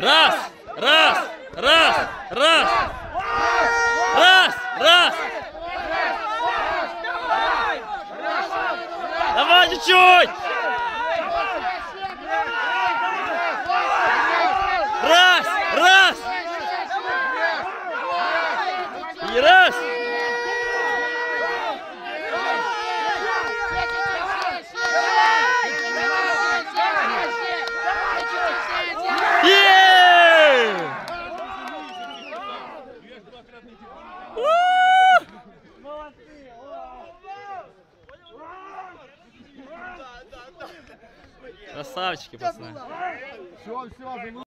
Раз! Раз! Раз! Раз! Раз! Раз! Давай чуть-чуть! Раз! Раз! И раз! Красавчики, пацаны. Все, все,